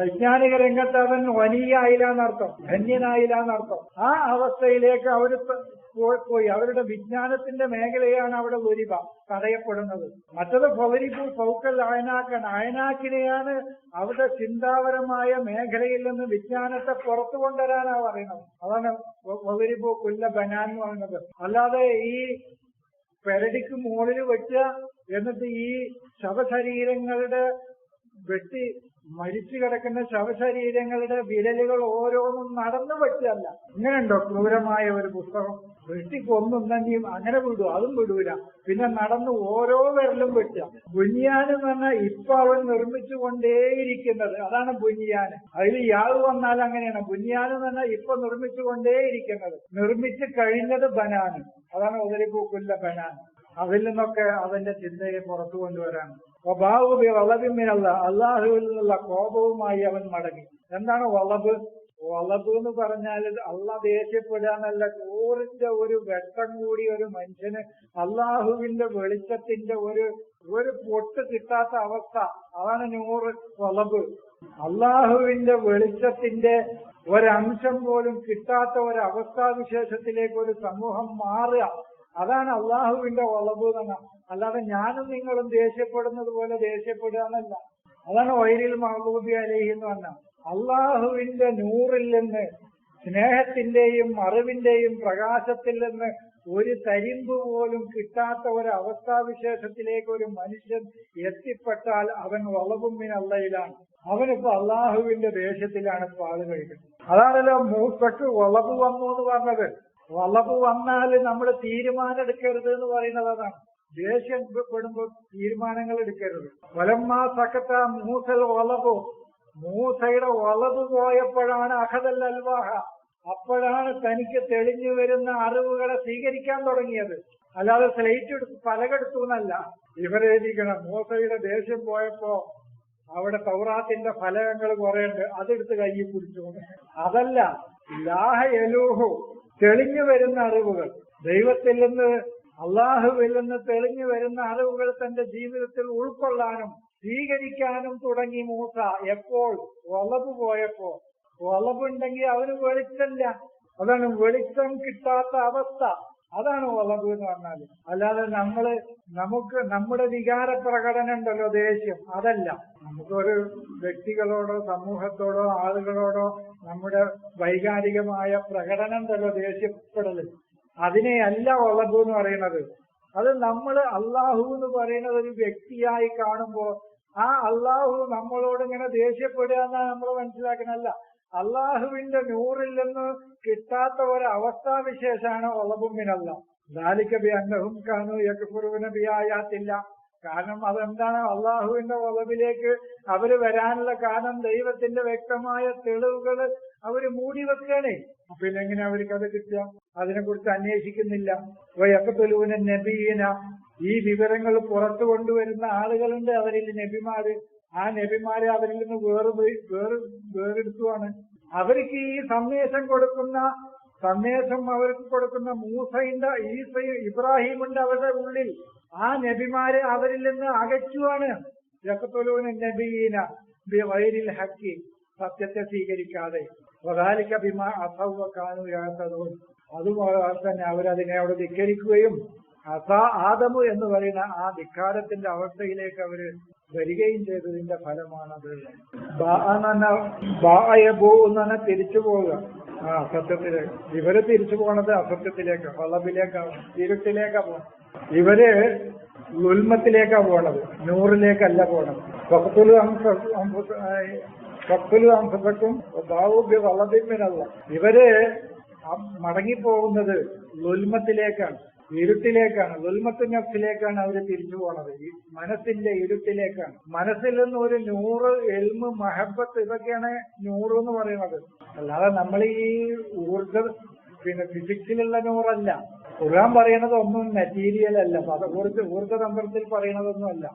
വൈജ്ഞാനിക രംഗത്ത് അവൻ വനിയായില്ല എന്നർത്ഥം ധന്യനായില്ല എന്നർത്ഥം. ആ അവസ്ഥയിലേക്ക് അവർ പോയി. അവരുടെ വിജ്ഞാനത്തിന്റെ മേഖലയാണ് അവിടെ ഒരിവ തടയപ്പെടുന്നത്. മറ്റത് ഫവരിപ്പു ഫൗക്കൽ അയനാക്കാണ്. അയനാക്കിനെയാണ് അവിടെ ചിന്താപരമായ മേഖലയിൽ നിന്ന് വിജ്ഞാനത്തെ പുറത്തു കൊണ്ടുവരാനാ പറയുന്നത്. അതാണ് ഫവരിപ്പു കുല്ല ബനാൻ എന്ന് പറയുന്നത്. അല്ലാതെ ഈ പെരടിക്ക് മുകളിൽ വെച്ച എന്നിട്ട് ഈ ശവശരീരങ്ങളുടെ വെട്ടി മരിച്ചു കിടക്കുന്ന ശവശരീരങ്ങളുടെ വിരലുകൾ ഓരോന്നും നടന്നു വെച്ചല്ല ഇങ്ങനെയുണ്ടോ? ക്രൂരമായ ഒരു പുസ്തകം. വെട്ടിക്കൊന്നും തന്നെയും അങ്ങനെ വിടൂ അതും വിടൂല. പിന്നെ നടന്ന് ഓരോ വിരലും വെട്ടുക. ബുനിയാന് പറഞ്ഞാൽ ഇപ്പൊ അവൻ നിർമ്മിച്ചു കൊണ്ടേയിരിക്കുന്നത് അതാണ് ബുനിയാൻ അതിൽ യാവ് വന്നാൽ അങ്ങനെയാണ്. ബുനിയാന് പറഞ്ഞാൽ ഇപ്പൊ നിർമ്മിച്ചു കൊണ്ടേയിരിക്കുന്നത് നിർമ്മിച്ചു കഴിഞ്ഞത് ബനാന്. അതാണ് ഉദരിപ്പൂക്കുല്ല ബനാൻ അതിൽ നിന്നൊക്കെ അവന്റെ ചിന്തയെ പുറത്തു കൊണ്ടുവരാൻ. സ്വഭാവി വളവിമിനല്ല അള്ളാഹുവിൽ നിന്നുള്ള കോപവുമായി അവൻ മടങ്ങി. എന്താണ് വളവ് വളവ് എന്ന് പറഞ്ഞാൽ അള്ള ദേഷ്യപ്പെടുക എന്നല്ല ചോറിന്റെ ഒരു വെട്ടം കൂടി ഒരു മനുഷ്യന് അള്ളാഹുവിന്റെ വെളിച്ചത്തിന്റെ ഒരു ഒരു പൊട്ട് കിട്ടാത്ത അവസ്ഥ. അതാണ് നൂറ് വളവ് അള്ളാഹുവിന്റെ വെളിച്ചത്തിന്റെ ഒരംശം പോലും കിട്ടാത്ത ഒരു അവസ്ഥാവിശേഷത്തിലേക്ക് ഒരു സമൂഹം മാറുക. അതാണ് അള്ളാഹുവിന്റെ വളവ് തന്നെ അല്ലാതെ ഞാനും നിങ്ങളും ദേഷ്യപ്പെടുന്നത് പോലെ ദേഷ്യപ്പെടുക എന്നല്ല. അതാണ് വൈരിൽ മഹബൂബി അലഹി എന്ന് പറഞ്ഞ. അള്ളാഹുവിന്റെ നൂറിൽ നിന്ന് സ്നേഹത്തിന്റെയും അറിവിന്റെയും പ്രകാശത്തിൽ നിന്ന് ഒരു തരിമ്പ് പോലും കിട്ടാത്ത ഒരു അവസ്ഥാവിശേഷത്തിലേക്ക് ഒരു മനുഷ്യൻ എത്തിപ്പെട്ടാൽ അവൻ വളവുമ്മിൻ അള്ളയിലാണ്. അവനിപ്പോ അള്ളാഹുവിന്റെ ദേഷ്യത്തിലാണ് ഇപ്പൊ ആൾ കഴിക്കുന്നത്. അതാണല്ലോ മൂപ്പക്ക് വളവ് വന്നു എന്ന് പറഞ്ഞത്. വളവ് വന്നാൽ നമ്മൾ തീരുമാനം എടുക്കരുത് എന്ന് പറയുന്നത് അതാണ് ദേഷ്യം പെടുമ്പോൾ തീരുമാനങ്ങൾ എടുക്കരുത് വലമ്മാ സക്കത്ത മൂസൽ വളവോ മൂസയുടെ വളവ് പോയപ്പോഴാണ് അഹദൽ അൽവാഹ. അപ്പോഴാണ് തനിക്ക് തെളിഞ്ഞു വരുന്ന അറിവുകളെ സ്വീകരിക്കാൻ തുടങ്ങിയത്. അല്ലാതെ സ്ലേറ്റ് എടുത്ത് പലകെടുത്തു എന്നല്ല ഇവരെഴുതിക്കണം മൂസയുടെ ദേഷ്യം പോയപ്പോ അവിടെ തൗറാത്തിന്റെ ഫലകങ്ങൾ കുറെ ഉണ്ട് അതെടുത്ത് കയ്യിൽ പിടിച്ചു അതല്ല. ലാഹ യലൂഹു തെളിഞ്ഞു വരുന്ന അറിവുകൾ. ദൈവത്തിൽ നിന്ന് അള്ളാഹുവിൽ നിന്ന് തെളിഞ്ഞു വരുന്ന അറിവുകൾ തന്റെ ജീവിതത്തിൽ ഉൾക്കൊള്ളാനും സ്വീകരിക്കാനും തുടങ്ങി മൂസ. എപ്പോൾ? വളവ് പോയപ്പോ വളവുണ്ടെങ്കിൽ അവന് വെളിച്ചമില്ല. അതാണ് വെളിച്ചം കിട്ടാത്ത അവസ്ഥ. അതാണ് വളവ് എന്ന് പറഞ്ഞാൽ അല്ലാതെ നമ്മൾ നമുക്ക് നമ്മുടെ വികാര പ്രകടനം ഉണ്ടല്ലോ ദേഷ്യം. അതല്ല. നമുക്കൊരു വ്യക്തികളോടോ സമൂഹത്തോടോ ആളുകളോടോ നമ്മുടെ വൈകാരികമായ പ്രകടനം ഉണ്ടല്ലോ ദേഷ്യപ്പെടൽ. അതിനെയല്ല വളവ് എന്ന് പറയുന്നത്. അത് നമ്മൾ അള്ളാഹു എന്ന് പറയുന്നത് ഒരു വ്യക്തിയായി കാണുമ്പോ ആ അള്ളാഹു നമ്മളോട് ഇങ്ങനെ ദേഷ്യപ്പെടുക എന്നാണ് നമ്മൾ മനസ്സിലാക്കണല്ല അള്ളാഹുവിന്റെ നൂറിൽ നിന്ന് കിട്ടാത്ത ഒരു അവസ്ഥാവിശേഷമാണ് ഒളബുമ്മിനല്ല ദാലിക്കബി അന്നഹും കാണു യക്കുറുവിന് ബിയായാത്തില്ല കാരണം അതെന്താണ്? അള്ളാഹുവിന്റെ ഒളവിലേക്ക് അവർ വരാനുള്ള കാരണം ദൈവത്തിന്റെ വ്യക്തമായ തെളിവുകൾ അവർ മൂടി വെക്കണേ. പിന്നെ എങ്ങനെ അവർക്ക് അത് കിട്ടുക? അതിനെക്കുറിച്ച് അന്വേഷിക്കുന്നില്ല. വയക്കത്തൊലുവിന് നബീന. ഈ വിവരങ്ങൾ പുറത്തു കൊണ്ടുവരുന്ന ആളുകളുണ്ട് അവരിൽ നബിമാര്. ആ നബിമാരെ അവരിൽ നിന്ന് വേറെ വേറെ വേറെടുത്തുവാണ് അവർക്ക് ഈ സന്ദേശം കൊടുക്കുന്ന സന്ദേശം അവർക്ക് കൊടുക്കുന്ന മൂസയുടെ ഈസയും ഇബ്രാഹിമുണ്ട് അവരുടെ ഉള്ളിൽ. ആ നബിമാരെ അവരിൽ നിന്ന് അകറ്റുവാണ്. യക്കത്തൊലുവിന് നബീന വൈരിൽ ഹക്കി. സത്യത്തെ സ്വീകരിക്കാതെ. വകാലിക്ക ബിമ അസൗവ കാനു അതുപോലെ തന്നെ അവരതിനെ അവിടെ ധിക്കരിക്കുകയും അസ ആദമു എന്ന് പറയുന്ന ആ ധിക്കാരത്തിന്റെ അവസ്ഥയിലേക്ക് അവർ വരികയും ചെയ്തതിന്റെ ഫലമാണത്. എന്ന് തിരിച്ചു പോവുക. ആ അസത്യത്തിലേക്ക് ഇവർ തിരിച്ചു പോണത് അസത്യത്തിലേക്ക് വളവിലേക്കാണ് ഇരുട്ടിലേക്കാ പോണത്. ഇവർ ഉൽമത്തിലേക്കാ പോണത് നൂറിലേക്കല്ല പോണത്. പൊക്കത്തുലു ഫക്തുലു അംസക്കും ബാവുബ്യ വളബിമ്മിനല്ല ഇവർ മടങ്ങിപ്പോകുന്നത് ലുൽമത്തിലേക്കാണ് ഇരുട്ടിലേക്കാണ് ദുൽമത്ത് നഫ്സിലേക്കാണ് അവർ തിരിഞ്ഞു പോണത്. ഈ മനസ്സിന്റെ ഇരുട്ടിലേക്കാണ്. മനസ്സിൽ നിന്ന് ഒരു നൂറ് എൽമ് മഹബത്ത് ഇതൊക്കെയാണ് നൂറ് എന്ന് പറയുന്നത്. അല്ലാതെ നമ്മൾ ഈ ഊർജ പിന്നെ ഫിസിക്സിലുള്ള നൂറല്ല. ഖുർആൻ പറയണത് ഒന്നും മെറ്റീരിയൽ അല്ല. ഊർജ ഊർജതന്ത്രത്തിൽ പറയണതൊന്നും അല്ല.